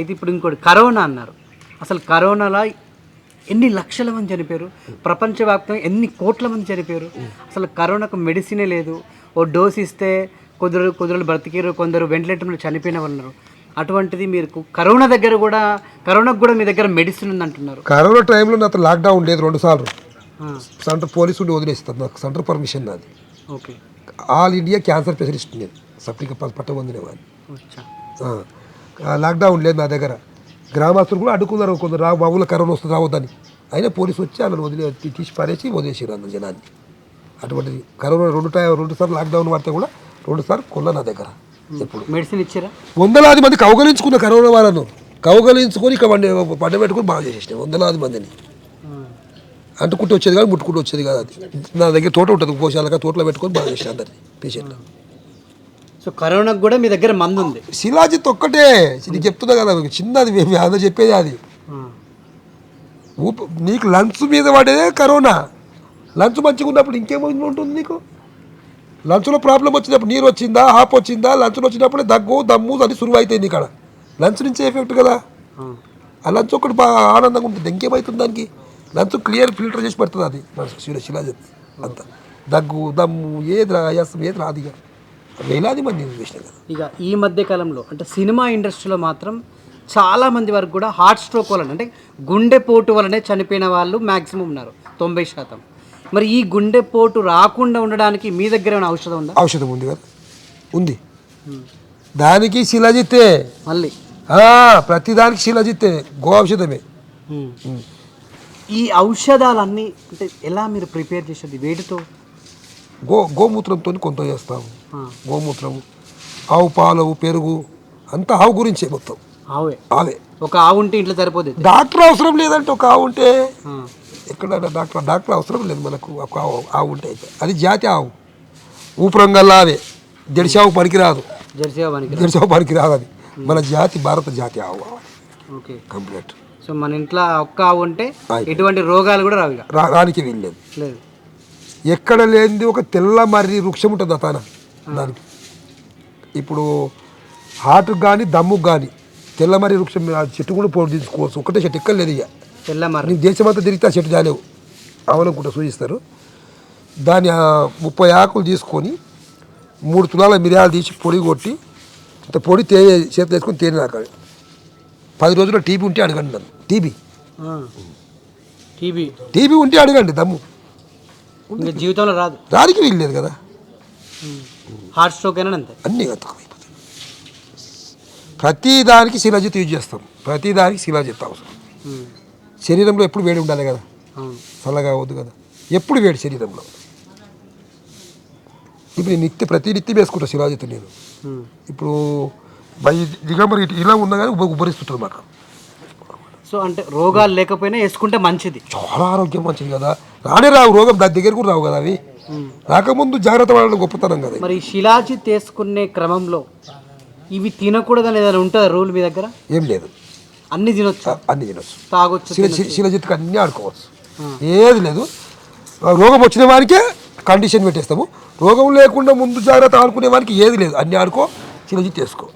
అయితే ఇప్పుడు ఇంకోటి కరోనా అన్నారు. అసలు కరోనాలో ఎన్ని లక్షల మంది చనిపోయారు? ప్రపంచవ్యాప్తంగా ఎన్ని కోట్ల మంది చనిపోయారు? అసలు కరోనాకు మెడిసినే లేదు. ఓ డోస్ ఇస్తే కొందరు కొందరు బ్రతికారు కొందరు వెంటిలేటర్లో చనిపోయిన వాళ్ళు అటువంటిది మీరు కరోనా దగ్గర కూడా కరోనాకు కూడా మీ దగ్గర మెడిసిన్ ఉంది అంటున్నారు కరోనా టైంలో నాతో లాక్డౌన్ లేదు రెండు సార్లు. సెంటర్ పోలీసు వదిలేస్తారు నాకు సెంటర్ పర్మిషన్ నాది. Okay. All India cancer specialist నేను సప్లిక పట్ట పొందిన వాడిని లాక్డౌన్ లేదు నా దగ్గర. గ్రామస్తులు కూడా అడ్డుకున్నారు కొందరు రా బాబుల కరోనా వస్తుంది రావద్దని. అయినా పోలీసు వచ్చి వాళ్ళని వదిలే తీసి పారేసి వదిలేసారు అందరు జనాన్ని. అటువంటిది కరోనా రెండు టైం రెండు సార్లు లాక్డౌన్ పడితే కూడా రెండు సార్లు కొల్ల నా దగ్గర ఎప్పుడు. మెడిసిన్ ఇచ్చారా? వందలాది మంది కౌగలించుకున్న కరోనా వాళ్ళను. కౌగలించుకొని ఇక వండి పండ పెట్టుకుని బాగా చేసేసినాయి వందలాది మందిని. అంటుకుంటూ వచ్చేది కాదు ముట్టుకుంటూ వచ్చేది కాదు అది. నా దగ్గర తోట ఉంటుంది గోశాలగా తోటలో పెట్టుకొని బాగా చేసిన అందరిని పేషెంట్లు. సో కరోనాకు కూడా మీ దగ్గర మందు ఉంది శిలాజిత్ ఒక్కటే. నీకు చెప్తున్నా కదా చిన్నది అందరూ చెప్పేది అది. ఊప నీకు లంచ్ మీద పడేదే కరోనా. లంచ్ మంచిగా ఉన్నప్పుడు ఇంకేమో ఉంటుంది నీకు? లంచ్లో ప్రాబ్లం వచ్చినప్పుడు నీరు వచ్చిందా హాప్ వచ్చిందా? లంచ్లో వచ్చినప్పుడే దగ్గు దమ్ము అది సురువు అవుతాయి నీకు అక్కడ లంచ్ నుంచి ఎఫెక్ట్ కదా. ఆ. లంచ్ ఒకటి బాగా ఆనందంగా ఉంటుంది. ఇంకేమవుతుంది దానికి? లంచ్ క్లియర్ ఫిల్టర్ చేసి పెడుతుంది అది. శిలాజిత్ అంత. దగ్గు దమ్ము ఏది రా ఆయాసం ఏది రాదు ఇక. వేలాది మంది చేసిన కదా. ఇక ఈ మధ్య కాలంలో అంటే సినిమా ఇండస్ట్రీలో మాత్రం చాలా మంది వరకు కూడా హార్ట్ స్ట్రోక్ వలన అంటే గుండెపోటు వలనే చనిపోయిన వాళ్ళు మ్యాక్సిమం ఉన్నారు తొంభై శాతం. మరి ఈ గుండెపోటు రాకుండా ఉండడానికి మీ దగ్గర ఏమైనా ఔషధం ఉందా? ఔషధం ఉంది కదా. ఉంది. దానికి శిలాజిత్తే. మళ్ళీ? ఆ, ప్రతిదానికి శిలాజిత్తే గో ఔషధమే. ఈ ఔషధాలన్నీ అంటే ఎలా మీరు ప్రిపేర్ చేసేది? వేటితో? గో గోమూత్రంతో కొంత చేస్తాము గోమూత్రము ఆవు పాలు పెరుగు అంతా ఆవు గురించే మొత్తం. ఆవే. ఆవే. ఒక ఆవు ఉంటే ఇంట్లో సరిపోదు డాక్టర్ అవసరం లేదంటే ఒక ఆవు ఉంటే ఎక్కడైనా డాక్టర్ డాక్టర్ అవసరం లేదు మనకు ఒక ఆవు ఆవు ఉంటే అయితే. అది జాతి ఆవు. ఊపురంగల్లా అవే. జెర్సీ ఆవు పనికిరాదు. జెర్సీ ఆవానికి జెర్సీ ఆవు పనికిరాదు అది. మన జాతి భారత జాతి ఆవు ఓకే. కంప్లీట్. సో మన ఇంట్లో ఒక్క ఆవు ఉంటే. ఎటువంటి రోగాలు కూడా రావు రానికి వీల్లేదు. లేదు. ఎక్కడ లేనిది ఒక తెల్ల మర్రి వృక్షం ఉంటుంది అతన దానికి. ఇప్పుడు హార్ట్కి కానీ దమ్ముకు కానీ తెల్ల మర్రి వృక్షం ఆ చెట్టు కూడా పోటీ తీసుకోవచ్చు ఒకటే చెట్టు ఎక్కడ లేదు ఇక. తెల్ల మరి నీకు దేశమంతా తిరిగితే ఆ చెట్టు చాలేవు అవనుకుంటా సూచిస్తారు. దాని ముప్పై ఆకులు తీసుకొని మూడు తులాల మిరియాలు తీసి పొడి కొట్టి ఇంత పొడి తే చేతి వేసుకొని తేనె నాకాలి పది రోజుల్లో టీబీ ఉంటే అడగండి నన్ను. టీబీ. టీబీ. టీబీ ఉంటే అడగండి దమ్ము. ఇంకా జీవితంలో రాదు. దానికి వీల్లేదు కదా? హార్ట్ స్ట్రోక్ అయినా అంతే. అన్నీ గతమైపోతాయి ప్రతి దానికి శిలాజిత్ యూజ్ చేస్తాం. ప్రతి దానికి శిలాజిత్ అవసరం శరీరంలో ఎప్పుడు వేడి ఉండాలి కదా? చల్లగా అవద్దు కదా? ఎప్పుడు వేడి శరీరంలో? ఇప్పుడు నేను నిత్య ప్రతి నిత్యం వేసుకుంటా శిలాజిత్ నేను. ఇప్పుడు బై దిగంబర్ ఇటు ఇలా ఉన్నా కానీ ఉబ్బ ఉబ్బరిస్తుంటుంది మాకు. సో అంటే రోగాలు లేకపోయినా వేసుకుంటే మంచిది. చాలా ఆరోగ్యం మంచిది కదా. రానే రావు రోగం దాని దగ్గర కూడా రావు కదా అవి. రాకముందు జాగ్రత్త పడడం గొప్పతనం కదా మరి ఈ శిలాజిత్ తీసుకునే క్రమంలో ఇవి తినకూడదని ఏదైనా ఉంటుందా రూల్ మీ దగ్గర? ఏం లేదు. అన్ని తినొచ్చు. అన్ని తినొచ్చు. తాగొచ్చు శిల శిలజిత్తుకు అన్నీ ఆడుకోవచ్చు. ఏది లేదు. రోగం వచ్చిన వారికే కండిషన్ పెట్టేస్తాము. రోగం లేకుండా ముందు జాగ్రత్త ఆడుకునే వారికి ఏది లేదు. అన్నీ ఆడుకో శిలజిత్ వేసుకో.